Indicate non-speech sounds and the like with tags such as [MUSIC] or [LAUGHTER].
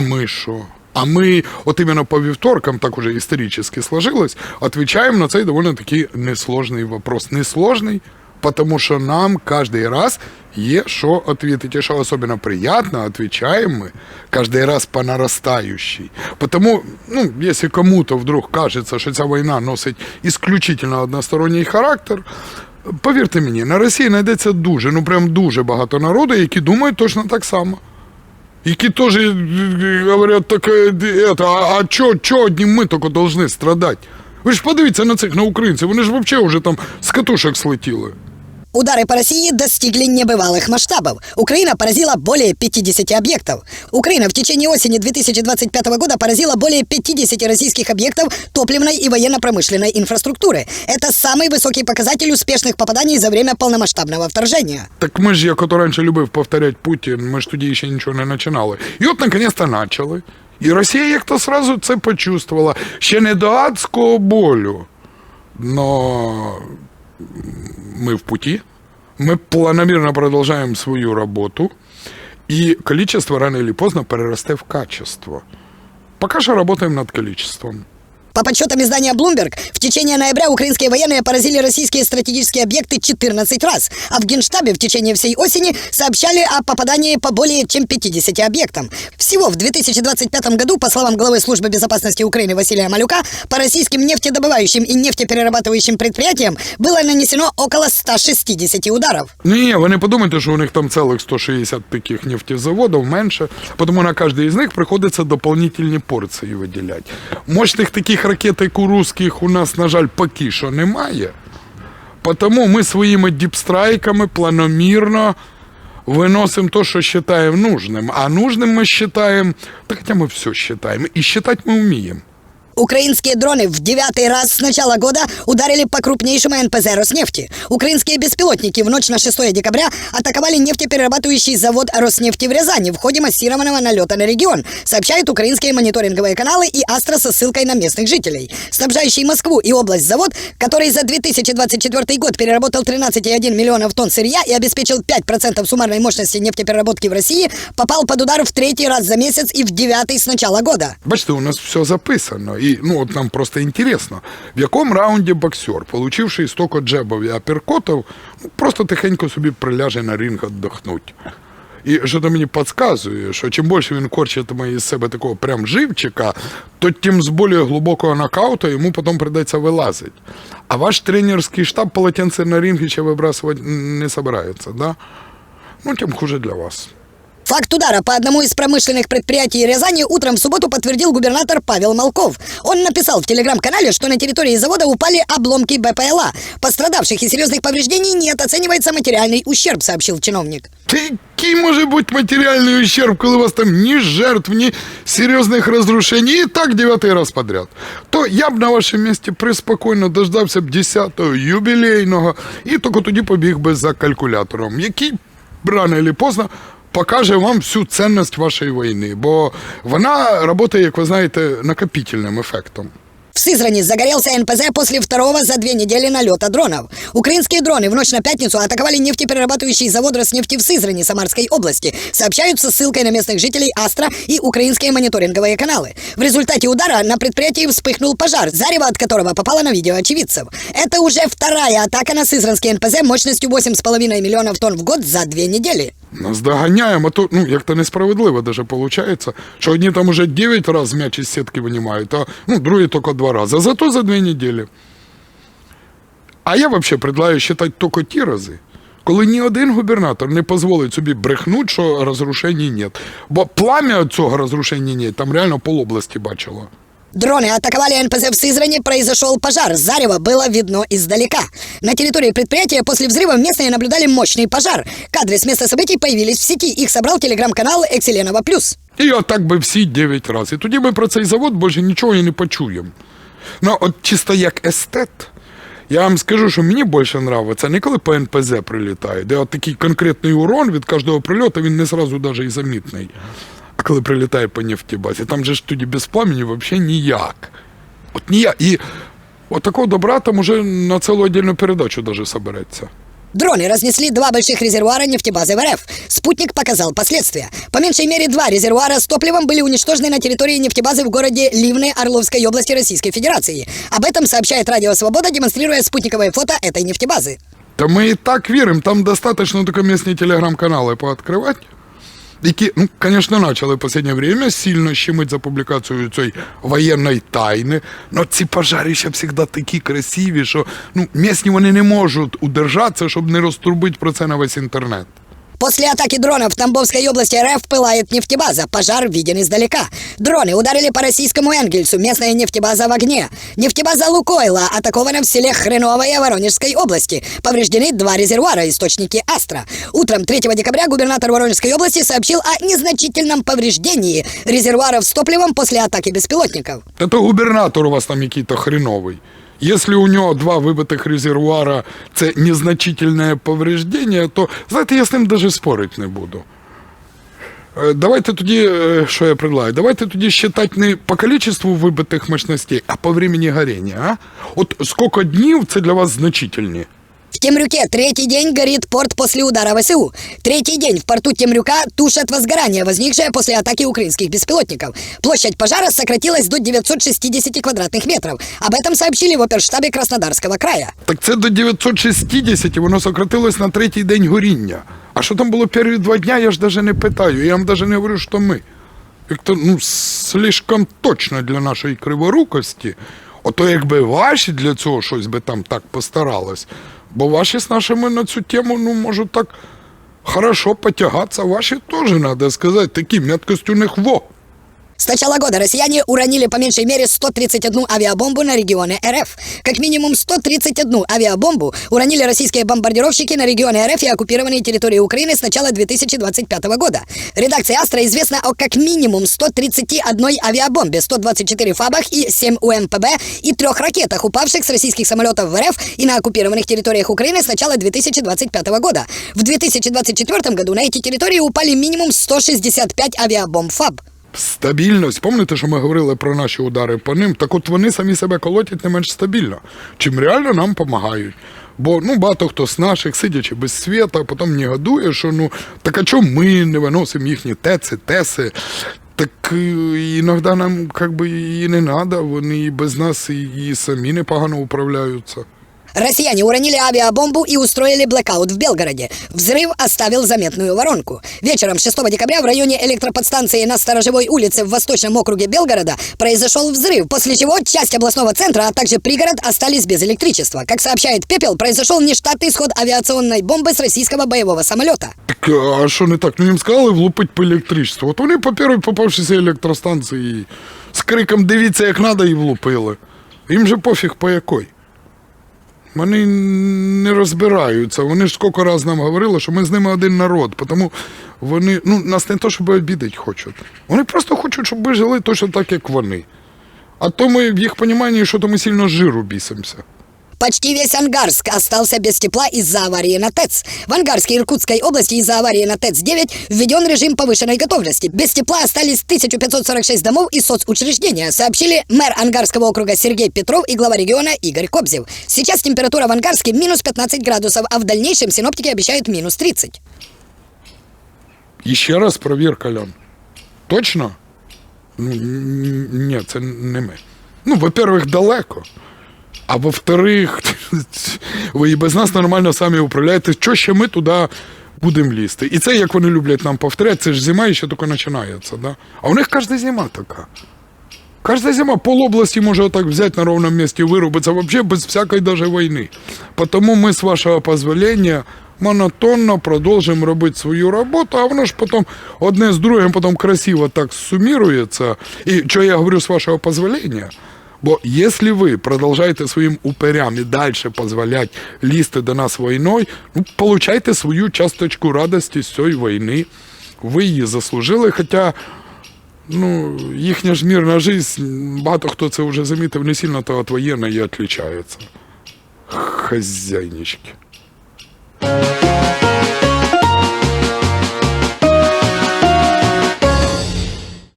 мы що? А ми, от іменно по вівторкам, так уже історично сложилось, отвечаем на цей довольно таки несложний вопрос. Несложний, потому что нам каждый раз є що ответить. И что особенно приятно, отвечаем мы каждый раз по нарастающей. Потому, ну, если кому-то вдруг кажется, що ця війна носить исключительно односторонній характер, повірте мені, на Росії знайдеться дуже, ну прям дуже багато народу, які думають точно так само. Які теж е, е, говорять, так, е, это, а, а чо, чо одні ми тільки должны страдати? Ви ж подивіться на цих на українців, вони ж взагалі вже там з катушок слетіли. Удары по России достигли небывалых масштабов. Украина поразила более 50 объектов. Украина в течение осени 2025 года поразила более 50 российских объектов топливной и военно-промышленной инфраструктуры. Это самый высокий показатель успешных попаданий за время полномасштабного вторжения. Так ми ж, як ото раніше любив повторяти Путін, ми ж тоді ще нічого не починали. І от наконец-то почали. І Росія як то сразу це почувствувала. Ще не до адського болю. Но мы в пути, мы планомерно продолжаем свою работу, и количество рано или поздно перерасте в качество. Пока что работаем над количеством. По подсчетам издания Bloomberg, в течение ноября украинские военные поразили российские стратегические объекты 14 раз, а в Генштабе в течение всей осени сообщали о попадании по более чем 50 объектам. Всего в 2025 году, по словам главы службы безопасности Украины Василия Малюка, по российским нефтедобывающим и нефтеперерабатывающим предприятиям было нанесено около 160 ударов. Ні, ви не подумайте, що у них там цілих 160 таких нефтезаводів менше, тому на кожен із них приходиться дополнительні порції виділяти. Мощних таких ракет, як у русських, у нас, на жаль, поки що немає. Тому ми своїми діпстрайками планомірно виносимо те, що вважаємо нужним. А нужним ми вважаємо, так хоча ми все вважаємо, і вважати ми вміємо. Украинские дроны в девятый раз с начала года ударили по крупнейшему НПЗ Роснефти. Украинские беспилотники в ночь на 6 декабря атаковали нефтеперерабатывающий завод Роснефти в Рязани в ходе массированного налета на регион, сообщают украинские мониторинговые каналы и Астра со ссылкой на местных жителей. Снабжающий Москву и область завод, который за 2024 год переработал 13,1 миллионов тонн сырья и обеспечил 5% суммарной мощности нефтепереработки в России, попал под удар в третий раз за месяц и в девятый с начала года. Бачите, у нас все записано. І ну от нам просто інтересно, в якому раунді боксер, получивший столько джебів і аперкотів, ну, просто тихенько собі приляже на ринг віддохнуть. І що то мені підказує, що чим більше він корчитиме із себе такого прям живчика, то тим з більш глибокого нокаута йому потім прийдеться вилазити. А ваш тренерський штаб полотенце на рингі ще вибрасувати не собирається, да? Ну, тим хуже для вас. Факт удара по одному из промышленных предприятий Рязани утром в субботу подтвердил губернатор Павел Малков. Он написал в телеграм-канале, что на территории завода упали обломки БПЛА. Пострадавших и серьезных повреждений нет, оценивается материальный ущерб, сообщил чиновник. Та який може бути матеріальний ущерб, коли у вас там ні жертв, ні серйозних розрушень, і так дев'ятий раз подряд. То я б на вашому місці приспокійно дождався б 10-го юбілейного і тільки тоді побіг би за калькулятором, який рано чи поздно покаже вам всю цінність вашої війни, бо вона працює, як ви знаєте, накопительним ефектом. В Сызрани загорелся НПЗ после второго за две недели налета дронов. Украинские дроны в ночь на пятницу атаковали нефтеперерабатывающий завод Роснефти в Сызрани Самарской области, сообщают со ссылкой на местных жителей Астра и украинские мониторинговые каналы. В результате удара на предприятии вспыхнул пожар, зарево от которого попало на видео очевидцев. Это уже вторая атака на Сызранский НПЗ мощностью 8,5 миллионов тонн в год за две недели. Нас доганяємо, а то ну як то несправедливо даже виходить, що одні там уже 9 разів м'яч із сітки винімають, а ну, другі тільки 2 рази. Зато за 2 неділі. А я взагалі предлагаю вважати тільки ті рази, коли ні один губернатор не дозволить собі брехнути, що розрушень нет. Бо пламя цього розрушення нет, там реально полобласті бачило. Дроны атаковали НПЗ в Сызрани, произошел пожар. Зарево было видно издалека. На территории предприятия после взрыва местные наблюдали мощный пожар. Кадры с места событий появились в сети. Их собрал телеграм-канал Экселенова Плюс. І отак би всі 9 разів. І тоді ми про цей завод більше нічого і не почуємо. Ну, от чисто як естет, я вам скажу, що мені більше подобається не коли по НПЗ прилітає, де от такий конкретний урон від кожного прильоту, він не сразу навіть і замітний. А коли прилітає по нефтебазі, там же ж тоді без пламені взагалі ніяк. От ніяк. І от такого добра там уже на цілу отдельну передачу даже собереться. Дроны разнесли два больших резервуара нефтебазы в РФ. Спутник показал последствия. По меньшей мере два резервуара с топливом были уничтожены на территории нефтебазы в городе Ливны Орловской области Российской Федерации. Об этом сообщает Радио Свобода, демонстрируя спутниковое фото этой нефтебазы. Та ми і так віримо, там достаточно тільки місні телеграм-канали пооткривати, Які, ну, звісно, почали в останнє время сильно щемить за публікацію цієї воєнної тайни. але ці пожарища завжди такі красиві, що ну, місні вони не можуть удержатися, щоб не розтрубити про це на весь інтернет. После атаки дронов в Тамбовской области РФ пылает нефтебаза. Пожар виден издалека. Дроны ударили по российскому Энгельсу. Местная нефтебаза в огне. Нефтебаза Лукойла атакована в селе Хреновое Воронежской области. Повреждены два резервуара, источники Астра. Утром 3 декабря губернатор Воронежской области сообщил о незначительном повреждении резервуаров с топливом после атаки беспилотников. Та то губернатор у вас там який-то хреновий. Если у него два выбитых резервуара це незначительне повреждение, то знаєте, я з ним даже спорить не буду. Е, Давайте тоді, е, що я предлагаю, давайте тоді считать не по количеству вибитих мощностей, а по времени горіння. А? От скільки днів це для вас значительні? В Темрюке третий день горит порт после удара ВСУ. Третий день в порту Темрюка тушат возгорание, возникшее после атаки украинских беспилотников. Площадь пожара сократилась до 960 квадратных метров. Об этом сообщили в оперштабе Краснодарского края. Так це до 960 воно сократилось на третій день горіння. А що там було перші два дня, я ж навіть не питаю. Я вам навіть не говорю, що ми. Як то ну, слишком точно для нашої криворукості. Ото якби ваші для цього щось би там так постарались. Бо ваші з нашими на цю тему, ну, можуть так хорошо потягатися. Ваші теж, треба сказати, такі меткость у них во. С начала года россияне уронили по меньшей мере 131 авиабомбу на регионы РФ. Как минимум 131 авиабомбу уронили российские бомбардировщики на регионы РФ и оккупированные территории Украины с начала 2025 года. Редакции Астра известно о как минимум 131 авиабомбе, 124 ФАБах и 7 УМПБ и трех ракетах, упавших с российских самолетов в РФ и на оккупированных территориях Украины с начала 2025 года. В 2024 году на эти территории упали минимум 165 авиабомб ФАБ. Стабільність. Пам'ятаєте, що ми говорили про наші удари по ним? Так от вони самі себе колотять не менш стабільно, чим реально нам допомагають. Бо ну, багато хто з наших, сидячи без світа, потім негодує, що ну так а чому ми не виносимо їхні теци, теси? Так е, іноді нам як би, і не треба, вони і без нас і, і самі непогано управляються. Россияне уронили авиабомбу и устроили блэкаут в Белгороде. Взрыв оставил заметную воронку. Вечером 6 декабря в районе электроподстанции на Сторожевой улице в Восточном округе Белгорода произошел взрыв, после чего часть областного центра, а также пригород остались без электричества. Как сообщает Пепел, произошел нештатный исход авиационной бомбы с российского боевого самолета. Так, а що не так? Ну їм сказали влупить по електричеству. От вони по першій попавшися електростанції з криком дивіться, як треба, і влупили. Їм же пофіг по якой. Вони не розбираються. Вони ж скільки разів нам говорили, що ми з ними один народ. Тому вони ну, нас не то, щоб обідати хочуть. Вони просто хочуть, щоб ми жили точно так, як вони. А то ми в їх розумінні, що то ми сильно жиру бісимося. Почти весь Ангарск остался без тепла из-за аварии на ТЭЦ. В Ангарске Иркутской области из-за аварии на ТЭЦ-9 введен режим повышенной готовности. Без тепла остались 1546 домов и соцучреждения, сообщили мэр Ангарского округа Сергей Петров и глава региона Игорь Кобзев. Сейчас температура в Ангарске минус 15 градусов, а в дальнейшем синоптики обещают минус 30. І ще раз провірка, Льон. Точно? Ну, н- ні, це не ми. Ну, во-первых, далеко. А во-вторых, [LAUGHS] ви і без нас нормально самі управляєте. Що ще ми туди будемо лізти? І це, як вони люблять нам повторяти, це ж зима і ще тільки починається. Да? А у них кожна зима така. Каждая зима пол области может вот так взять на ровном месте и вырубиться вообще без всякой даже войны. Потому мы, с вашего позволения, монотонно продовжимо робити свою роботу, а воно ж потім одне з другим потім красиво так сумірується. І що я говорю з вашого позволения? Бо якщо ви продовжуєте своїм уперям і далі дозволяти лізти до нас війною, ну, получайте свою часточку радості з цієї війни. Ви її заслужили, хоча Ну, їхня ж мирна жизнь, багато хто це вже замітив, не сильно то від воєнної відрізняється. Хазяйнички.